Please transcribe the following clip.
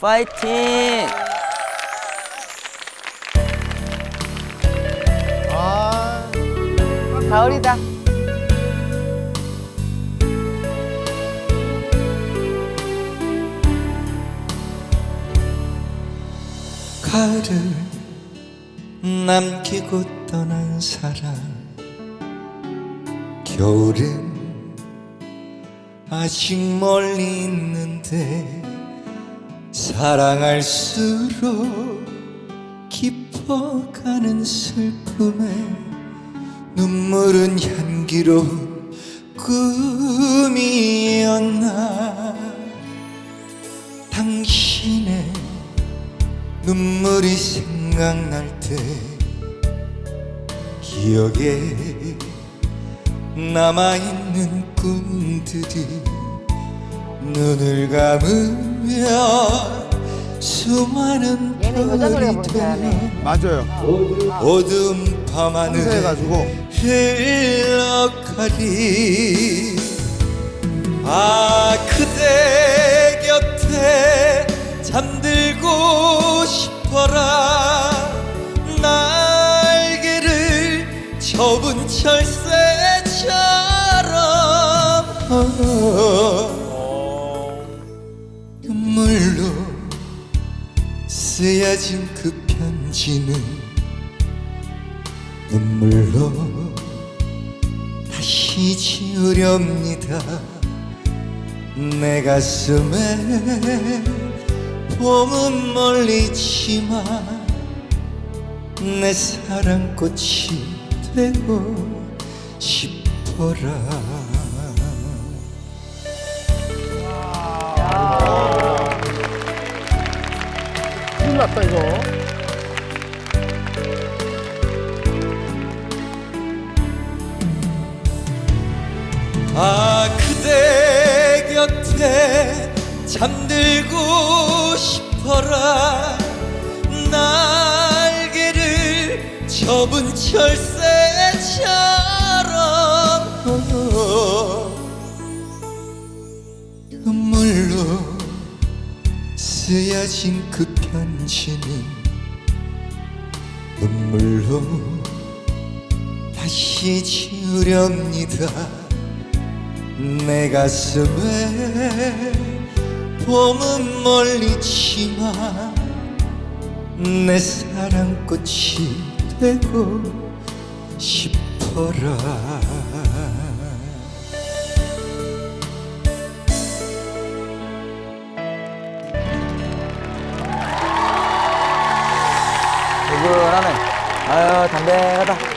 파이팅! 아, 가을이다. 가을을 남기고 떠난 사람 겨울은 아직 멀리 있는데 사랑할수록 깊어가는 슬픔에 눈물은 향기로 꿈이었나. 당신의 눈물이 생각날 때 기억에 남아있는 꿈들이 눈을 감으면 수많은 얘는 여자 노래가 되어 아네. 맞아요. 어두운 밤하늘에 해가지고. 흘러가리 아 그대 곁에 잠들고 싶어라. 날개를 접은 철새처럼 쓰여진 그 편지는 눈물로 다시 지우렵니다. 내 가슴에 봄은 멀리지만 내 사랑꽃이 되고 싶어라 큰일 났다 이거. 아 그대 곁에 잠들고 싶어라 날개를 접은 철새처럼 눈물로 쓰여진 그 편지는 눈물로 다시 지우렵니다. 내 가슴에 봄은 멀리지만 내 사랑꽃이 되고 싶어라 누구라면 아유 담백하다